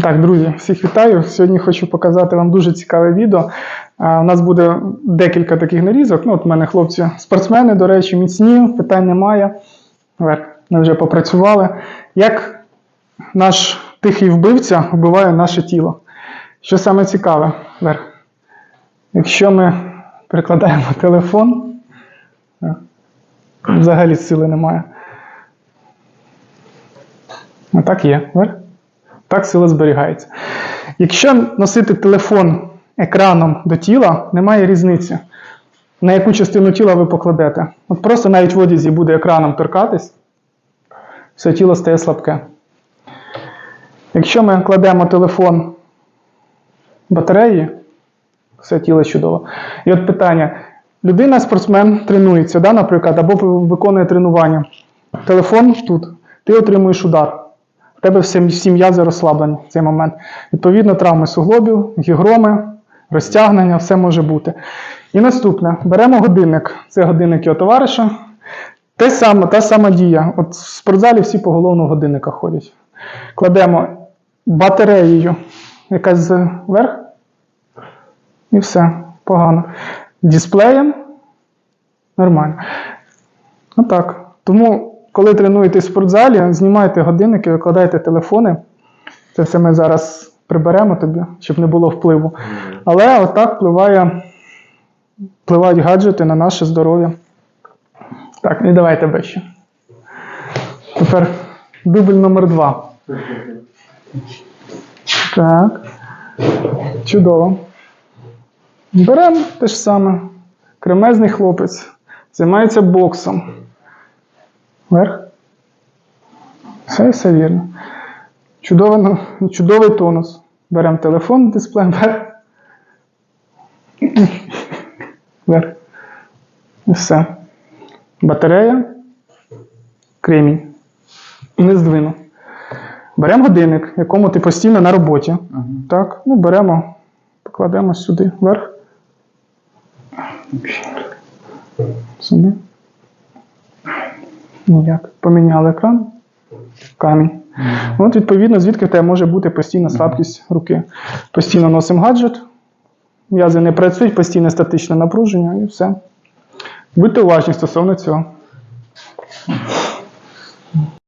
Так, друзі, всіх вітаю. Сьогодні хочу показати вам дуже цікаве відео. У нас буде декілька таких нарізок. Ну, от у мене хлопці спортсмени, до речі, міцні, питань немає. Ми вже попрацювали. Як наш тихий вбивця вбиває наше тіло? Що саме цікаве, вверх? Якщо ми прикладаємо телефон, взагалі сили немає. А так є, вверх. Так сила зберігається. Якщо носити телефон екраном до тіла, немає різниці, на яку частину тіла ви покладете. От просто навіть в одязі буде екраном торкатись, все тіло стає слабке. Якщо ми кладемо телефон батареї, все тіло чудово. І от питання: людина, спортсмен, тренується, да, наприклад, або виконує тренування. Телефон тут, ти отримуєш удар. В тебе всі м'язи розслаблені в цей момент. Відповідно, травми суглобів, гігроми, розтягнення, все може бути. І наступне: беремо годинник. Це годинник його товариша. Те саме, та сама дія. От в спортзалі всі поголовно в годинниках ходять. Кладемо батареєю якась зверх, і все, погано. Дисплеєм нормально. Отак. Тому, коли тренуєтесь в спортзалі, знімайте годинники, викладайте телефони. Це все ми зараз приберемо тобі, щоб не було впливу. Але отак впливає, впливають гаджети на наше здоров'я. Так, і давайте вище. Тепер дубль номер два. Так. Чудово. Беремо те ж саме. Кремезний хлопець. Займається боксом. Вверх. Все, все вірно. Чудовий, чудовий тонус. Беремо телефон, дисплей, вверх. Вверх. І все. Батарея. Кремінь. Не здвину. Беремо годинник, якому ти постійно на роботі. Так, ну беремо, покладемо сюди вверх. Сюди. Ніяк. Поміняли екран. Камінь. От, відповідно, звідки в тебе може бути постійна слабкість руки. Постійно носимо гаджет, м'язи не працюють, постійне статичне напруження і все. Будьте уважні стосовно цього.